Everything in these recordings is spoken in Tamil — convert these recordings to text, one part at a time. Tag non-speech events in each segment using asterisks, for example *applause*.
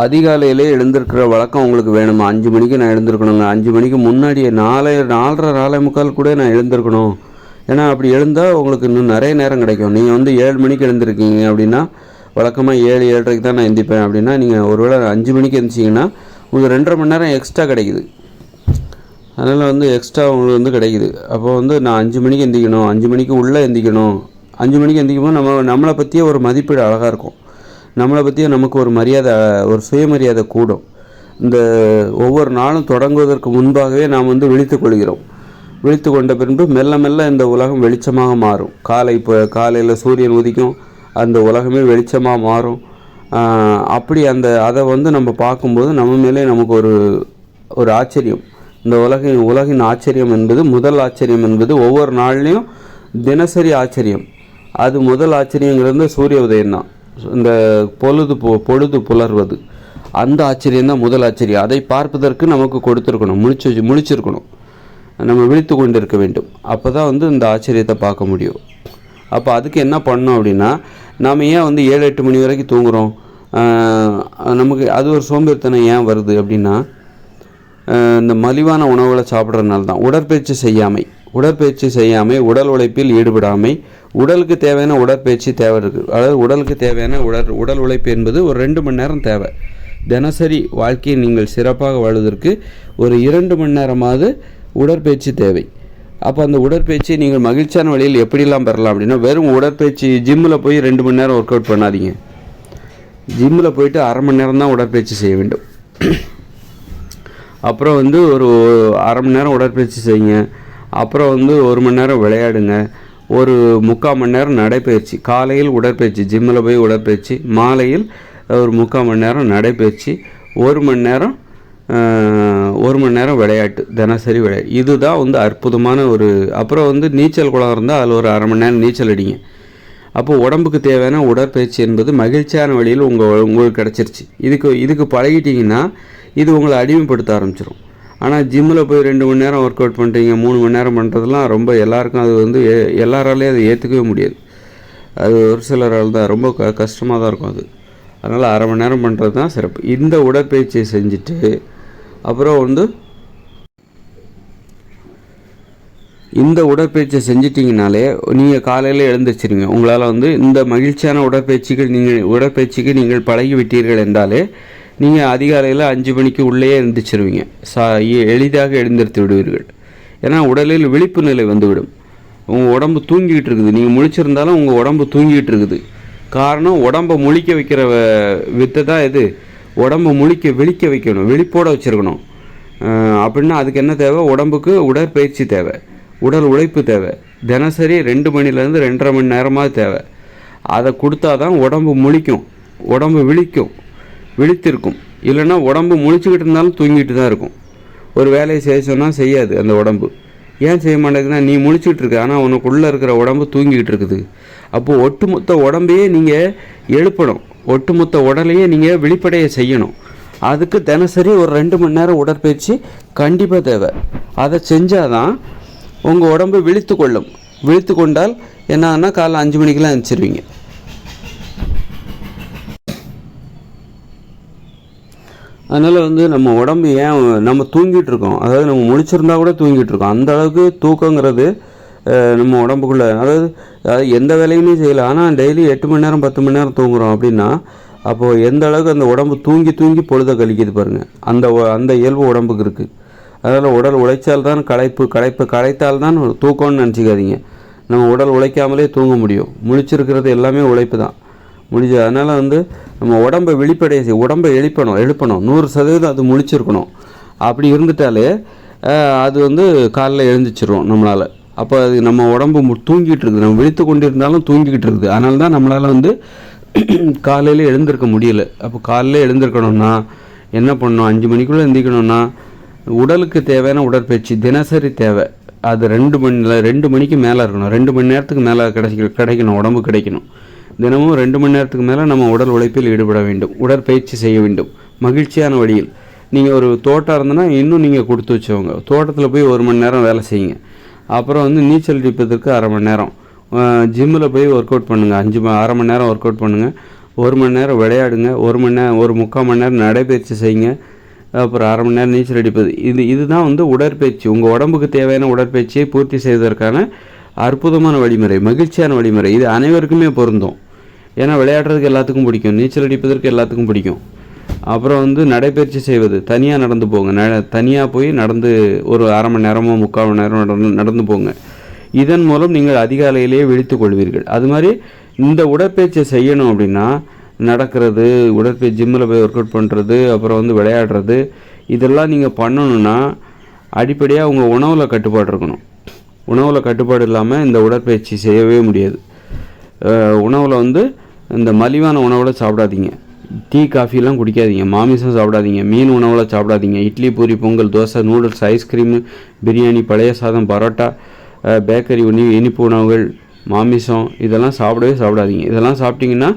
அதிகாலையிலே எழுந்திருக்கிற வழக்கம் உங்களுக்கு வேணுமா? அஞ்சு மணிக்கு நான் எழுந்திருக்கணுங்க அஞ்சு மணிக்கு முன்னாடியே நாலே நாலரை நாலே முக்கால் கூட நான் எழுந்திருக்கணும். ஏன்னா அப்படி எழுந்தால் உங்களுக்கு இன்னும் நிறைய நேரம் கிடைக்கும். நீங்கள் வந்து ஏழு மணிக்கு எழுந்திருக்கீங்க அப்படின்னா வழக்கமாக ஏழு ஏழரைக்கு தான் நான் எந்திப்பேன் அப்படின்னா நீங்கள் ஒருவேளை அஞ்சு மணிக்கு எழுந்திச்சிங்கன்னா உங்களுக்கு ரெண்டரை மணி நேரம் எக்ஸ்ட்ரா கிடைக்குது. அதனால் வந்து எக்ஸ்ட்ரா உங்களுக்கு வந்து கிடைக்குது. அப்போ வந்து நான் அஞ்சு மணிக்கு எந்திக்கணும். அஞ்சு மணிக்கு உள்ளே எந்திக்கணும். அஞ்சு மணிக்கு எந்திக்கும் போது நம்ம நம்மளை பற்றியே ஒரு மதிப்பீடு அழகாக இருக்கும். நம்மளை பற்றியும் நமக்கு ஒரு மரியாதை ஒரு சுயமரியாதை கூடும். இந்த ஒவ்வொரு நாளும் தொடங்குவதற்கு முன்பாகவே நாம் வந்து விழித்து கொள்கிறோம். விழித்து கொண்ட பின்பு மெல்ல மெல்ல இந்த உலகம் வெளிச்சமாக மாறும். காலை இப்போ காலையில் சூரியன் உதிக்கும் அந்த உலகமே வெளிச்சமாக மாறும். அப்படி அந்த அதை வந்து நம்ம பார்க்கும்போது நம்ம மேலே நமக்கு ஒரு ஒரு ஆச்சரியம். இந்த உலகின் உலகின் ஆச்சரியம் என்பது முதல் ஆச்சரியம் என்பது ஒவ்வொரு நாள்லேயும் தினசரி ஆச்சரியம். அது முதல் ஆச்சரியங்கிறது சூரிய உதயம் தான் இந்த பொழுது பொ பொழுது புலர்வது. அந்த ஆச்சரியந்தான் முதல் ஆச்சரியம். அதை பார்ப்பதற்கு நமக்கு கொடுத்துருக்கணும். முழிச்சு முழிச்சிருக்கணும். நம்ம விழித்து கொண்டு இருக்க வேண்டும். அப்போ தான் வந்து இந்த ஆச்சரியத்தை பார்க்க முடியும். அப்போ அதுக்கு என்ன பண்ணோம் அப்படின்னா நாம் ஏன் வந்து ஏழு எட்டு மணி வரைக்கும் தூங்குறோம்? நமக்கு அது ஒரு சோம்பேறித்தனம் ஏன் வருது அப்படின்னா இந்த மலிவான உணவுகளை சாப்பிட்றதுனால தான் உடற்பயிற்சி செய்யாமை. உடற்பயிற்சி செய்யாமை உடல் உழைப்பில் ஈடுபடாமை. உடலுக்கு தேவையான உடற்பயிற்சி தேவை இருக்குது அதாவது உடலுக்கு தேவையான உடல் உடல் உழைப்பு என்பது ஒரு ரெண்டு மணி நேரம் தேவை. தினசரி வாழ்க்கையை நீங்கள் சிறப்பாக வாழ்வதற்கு ஒரு இரண்டு மணி நேரமாவது உடற்பயிற்சி தேவை. அப்போ அந்த உடற்பயிற்சியை நீங்கள் மகிழ்ச்சியான வழியில் எப்படிலாம் பெறலாம் அப்படின்னா வெறும் உடற்பயிற்சி ஜிம்மில் போய் ரெண்டு மணி நேரம் ஒர்க் அவுட் பண்ணாதீங்க ஜிம்மில் போயிட்டு அரை மணி நேரம் தான் உடற்பயிற்சி செய்ய வேண்டும். அப்புறம் வந்து ஒரு அரை மணி நேரம் உடற்பயிற்சி செய்யுங்க. அப்புறம் வந்து ஒரு மணி நேரம் விளையாடுங்க. ஒரு முக்கால் மணி நேரம் நடைப்பயிற்சி. காலையில் உடற்பயிற்சி ஜிம்மில் போய் உடற்பயிற்சி. மாலையில் ஒரு முக்கால் மணி நேரம் நடைப்பயிற்சி. ஒரு மணி நேரம் ஒரு மணி நேரம் விளையாட்டு. தினசரி விளையாட்டு. இதுதான் வந்து அற்புதமான ஒரு அப்புறம் வந்து நீச்சல் குளம் இருந்தால் அதில் ஒரு அரை மணி நேரம் நீச்சல் அடிங்க. அப்போ உடம்புக்கு தேவையான உடற்பயிற்சி என்பது மகிழ்ச்சியான வழியில் உங்கள் உங்களுக்கு கிடச்சிருச்சு. இதுக்கு இதுக்கு பழகிட்டிங்கன்னா இது உங்களை அடிமைப்படுத்த ஆரம்பிச்சிடும் ஆனால் ஜிம்மில் போய் ரெண்டு மணி நேரம் ஒர்க் அவுட் பண்ணுறீங்க மூணு மணி நேரம் பண்ணுறதுலாம் ரொம்ப எல்லாருக்கும் அது வந்து ஏ- எல்லாராலையும் அதை ஏற்றுக்கவே முடியாது. அது ஒரு சிலரால் தான் ரொம்ப க கஷ்டமாக தான் இருக்கும் அது. அதனால் அரை மணி நேரம் பண்ணுறது தான் சிறப்பு. இந்த உடற்பயிற்சியை செஞ்சுட்டு அப்புறம் வந்து இந்த உடற்பயிற்சியை செஞ்சிட்டிங்கனாலே நீங்கள் காலையில் எழுந்திரிச்சிருங்க. உங்களால் வந்து இந்த மகிழ்ச்சியான உடற்பயிற்சிகள் நீங்கள் உடற்பயிற்சிக்கு நீங்கள் பழகி விட்டீர்கள் என்றாலே நீங்கள் அதிகாலையில் அஞ்சு மணிக்கு உள்ளேயே எழுந்திரிச்சிருவீங்க சா எ- எளிதாக எழுந்திருத்து விடுவீர்கள். ஏன்னா உடலில் விழிப்பு நிலை வந்துவிடும். உங்கள் உடம்பு தூங்கிக்கிட்டு இருக்குது. நீங்கள் முழிச்சிருந்தாலும் உங்கள் உடம்பு தூங்கிக்கிட்டு இருக்குது. காரணம் உடம்பை முழிக்க வைக்கிற வித்தை தான் இது. உடம்பை முழிக்க விழிக்க வைக்கணும். விழிப்போட வச்சுருக்கணும். அப்படின்னா அதுக்கு என்ன தேவை? உடம்புக்கு உடற்பயிற்சி தேவை. உடல் உழைப்பு தேவை. தினசரி ரெண்டு மணிலேருந்து ரெண்டரை மணி நேரமாக தேவை. அதை கொடுத்தா தான் உடம்பு முழிக்கும். உடம்பு விழிக்கும். விழித்திருக்கும். இல்லைன்னா உடம்பு முழிச்சுக்கிட்டு இருந்தாலும் தூங்கிட்டு தான் இருக்கும். ஒரு வேலையை செய்ய சொன்னால் செய்யாது அந்த உடம்பு. ஏன் செய்ய மாட்டேங்குதுன்னா நீ முழிச்சுட்டு இருக்க ஆனால் உனக்குள்ளே இருக்கிற உடம்பு தூங்கிக்கிட்டு இருக்குது. அப்போது ஒட்டுமொத்த உடம்பையே நீங்கள் எழுப்பணும். ஒட்டுமொத்த உடலையே நீங்கள் வெளிப்படைய செய்யணும். அதுக்கு தினசரி ஒரு ரெண்டு மணி நேரம் உடற்பயிற்சி கண்டிப்பாக தேவை. அதை செஞ்சால் தான் உங்கள் உடம்பு விழித்து கொள்ளும். விழித்து கொண்டால் என்னன்னா காலைல அஞ்சு மணிக்கெல்லாம் அனுப்பிச்சிருவீங்க அதனால் வந்து நம்ம உடம்பு ஏன் நம்ம தூங்கிட்டு இருக்கோம்? அதாவது நம்ம முழிச்சிருந்தா கூட தூங்கிட்டு இருக்கோம். அந்த அளவுக்கு தூக்கங்கிறது நம்ம உடம்புக்குள்ளே. அதாவது அதாவது எந்த வேலையுமே செய்யலை. ஆனால் டெய்லி எட்டு மணி நேரம் பத்து மணி நேரம் தூங்குறோம் அப்படின்னா அப்போது எந்த அளவுக்கு அந்த உடம்பு தூங்கி தூங்கி பொழுதை கழிக்குது பாருங்கள் அந்த அந்த இயல்பு உடம்புக்கு இருக்குது அதனால் உடல் உழைச்சால் தான் களைப்பு களைப்பு களைத்தால் தான் தூக்கம்னு நினச்சிக்காதீங்க. நம்ம உடல் உழைக்காமலே தூங்க முடியும். முழிச்சிருக்கிறது எல்லாமே உழைப்பு தான். முடிஞ்சு அதனால் வந்து நம்ம உடம்பை வெளிப்படைய உடம்பை எழுப்பணும் எழுப்பணும். நூறு சதவீதம் அது முழிச்சிருக்கணும். அப்படி இருந்துட்டாலே அது வந்து காலைல எழுந்திரிச்சிரும் நம்மளால். அப்போ அது நம்ம உடம்பு மு- தூங்கிட்டு இருக்குது நம்ம விழித்து கொண்டு இருந்தாலும் தூங்கிக்கிட்டு இருக்குது. அதனால தான் நம்மளால் வந்து *clears throat* காலையில் எழுந்திருக்க முடியல. அப்போ காலையில் எழுந்திருக்கணும்னா என்ன பண்ணணும்? அஞ்சு மணிக்குள்ளே எழுந்திக்கணும்னா உடலுக்கு தேவையான உடற்பயிற்சி தினசரி தேவை. அது ரெண்டு மணியில் ரெண்டு மணிக்கு மேலே இருக்கணும். ரெண்டு மணி நேரத்துக்கு மேலே கிடைக்க கிடைக்கணும். உடம்பு கிடைக்கணும். தினமும் ரெண்டு மணி நேரத்துக்கு மேலே நம்ம உடல் உழைப்பில் ஈடுபட வேண்டும். உடற்பயிற்சி செய்ய வேண்டும். மகிழ்ச்சியான வழியில். நீங்கள் ஒரு தோட்டம் இருந்ததுன்னா இன்னும் நீங்கள் கொடுத்து வச்சவங்க. தோட்டத்தில் போய் ஒரு மணி நேரம் வேலை செய்யுங்க. அப்புறம் வந்து நீச்சல் அடிப்பதற்கு அரை மணி நேரம். ஜிம்மில் போய் ஒர்க் அவுட் பண்ணுங்கள் அஞ்சு அரை மணி நேரம் ஒர்க் அவுட் பண்ணுங்கள் ஒரு மணி நேரம் விளையாடுங்க. ஒரு மணி நேரம் ஒரு முக்கால் மணி நேரம் நடைபயிற்சி செய்யுங்க. அப்புறம் அரை மணி நேரம் நீச்சல் அடிப்பது. இது இதுதான் வந்து உடற்பயிற்சி. உங்கள் உடம்புக்கு தேவையான உடற்பயிற்சியை பூர்த்தி செய்வதற்கான அற்புதமான வழிமுறை மகிழ்ச்சியான வழிமுறை. இது அனைவருக்குமே பொருந்தும். ஏன்னா விளையாடுறதுக்கு எல்லாத்துக்கும் பிடிக்கும். நீச்சல் அடிப்பதற்கு எல்லாத்துக்கும் பிடிக்கும். அப்புறம் வந்து நடைப்பயிற்சி செய்வது. தனியாக நடந்து போங்க. ந தனியாக போய் நடந்து ஒரு அரை மணி நேரமோ முக்கால் மணி நேரம் நடந்து நடந்து போங்க. இதன் மூலம் நீங்கள் அதிகாலையிலேயே விழித்து கொள்வீர்கள். அது மாதிரி இந்த உடற்பயிற்சியை செய்யணும் அப்படின்னா நடக்கிறது உடற்பயிற்சி ஜிம்மில் போய் ஒர்க் அவுட் பண்ணுறது அப்புறம் வந்து விளையாடுறது இதெல்லாம் நீங்கள் பண்ணணுன்னா அடிப்படையாக உங்கள் உணவில் கட்டுப்பாடு இருக்கணும். உணவில் கட்டுப்பாடு இல்லாமல் இந்த உடற்பயிற்சி செய்யவே முடியாது. உணவில் வந்து இந்த மலிவான உணவில் சாப்பிடாதீங்க. டீ காஃபிலாம் குடிக்காதீங்க. மாமிசம் சாப்பிடாதீங்க. மீன் உணவில் சாப்பிடாதீங்க. Idli puri pongal dosa noodles ice cream biryani பழைய சாதம் பரோட்டா பேக்கரி இனி இனிப்பு உணவுகள் மாமிசம் இதெல்லாம் சாப்பிடவே சாப்பிடாதீங்க. இதெல்லாம் சாப்பிட்டிங்கன்னா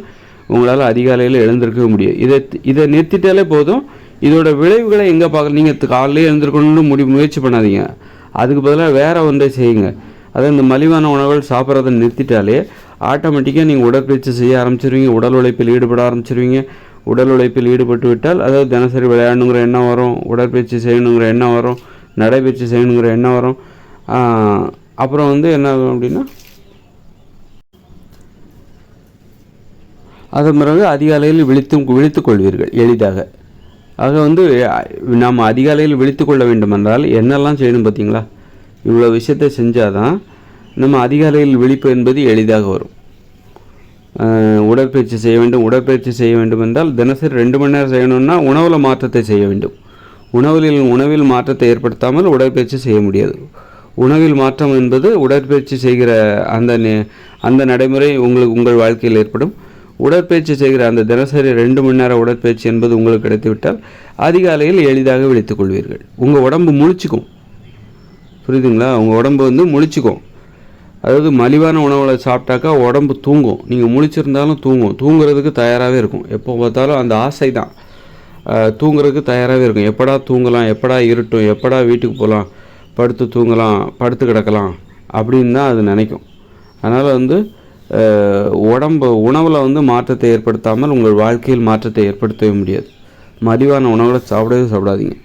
உங்களால் அதிகாலையில் எழுந்திருக்கவே முடியும் இதை இதை நிறுத்திட்டாலே போதும். இதோட விளைவுகளை எங்கே பார்க்க நீங்கள் காலையிலே எழுந்திருக்கணும்னு முடி முயற்சி பண்ணாதீங்க. அதுக்கு பதிலாக வேறு ஒன்றை செய்யுங்க. அதாவது இந்த மலிவான உணவுகள் சாப்பிட்றத நிறுத்திட்டாலே ஆட்டோமேட்டிக்காக நீங்கள் உடற்பயிற்சி செய்ய ஆரம்பிச்சிருவீங்க உடல் உழைப்பில் ஈடுபட ஆரம்பிச்சிருவீங்க. உடல் உழைப்பில் ஈடுபட்டு விட்டால் அதாவது தினசரி விளையாடணுங்கிற எண்ணம் வரும் உடற்பயிற்சி செய்யணுங்கிற எண்ணம் வரும் நடைபயிற்சி செய்யணுங்கிற எண்ணம் வரும். அப்புறம் வந்து என்ன ஆகும் அப்படின்னா அதன் பிறகு அதிகாலையில் விழித்து விழித்துக் கொள்வீர்கள் எளிதாக. ஆக வந்து நாம் அதிகாலையில் விழித்து கொள்ள வேண்டும் என்றால் என்னெல்லாம் செய்யணும் பார்த்தீங்களா? இவ்வளோ விஷயத்தை செஞ்சால் தான் நம்ம அதிகாலையில் விழிப்பு என்பது எளிதாக வரும். உடற்பயிற்சி செய்ய வேண்டும். உடற்பயிற்சி செய்ய வேண்டும் என்றால் தினசரி ரெண்டு மணி நேரம் செய்யணும்னா உணவில் மாற்றத்தை செய்ய வேண்டும். உணவில் உணவில் மாற்றத்தை ஏற்படுத்தாமல் உடற்பயிற்சி செய்ய முடியாது. உணவில் மாற்றம் என்பது உடற்பயிற்சி செய்கிற அந்த நெ- அந்த நடைமுறை உங்களுக்கு உங்கள் வாழ்க்கையில் ஏற்படும். உடற்பயிற்சி செய்கிற அந்த தினசரி ரெண்டு மணி நேரம் உடற்பயிற்சி என்பது உங்களுக்கு கிடைத்துவிட்டால் அதிகாலையில் எளிதாக விழித்துக் கொள்வீர்கள். உங்கள் உடம்பு முழிச்சுக்கும். புரியுதுங்களா? உங்கள் உடம்பு வந்து முழிச்சுக்கும். அதாவது மலிவான உணவுகளை சாப்பிட்டாக்கா உடம்பு தூங்கும். நீங்கள் முழிச்சிருந்தாலும் தூங்கும். தூங்குறதுக்கு தயாராகவே இருக்கும். எப்போ பார்த்தாலும் அந்த ஆசை தான். தூங்குறதுக்கு தயாராகவே இருக்கும். எப்படா தூங்கலாம்? எப்படா இருட்டும்? எப்படா வீட்டுக்கு போகலாம்? படுத்து தூங்கலாம்? படுத்து கிடக்கலாம்? அப்படின்னு தான் அது நினைக்கும். அதனால் வந்து உடம்பு உணவில் வந்து மாற்றத்தை ஏற்படுத்தாமல் உங்கள் வாழ்க்கையில் மாற்றத்தை ஏற்படுத்தவே முடியாது. மலிவான உணவுகளை சாப்பிடவே சாப்பிடாதீங்க.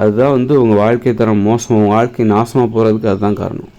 அதுதான் வந்து உங்கள் வாழ்க்கை தரம் மோசம் உங்கள் வாழ்க்கை நாசமாக போகிறதுக்கு அதுதான் காரணம்.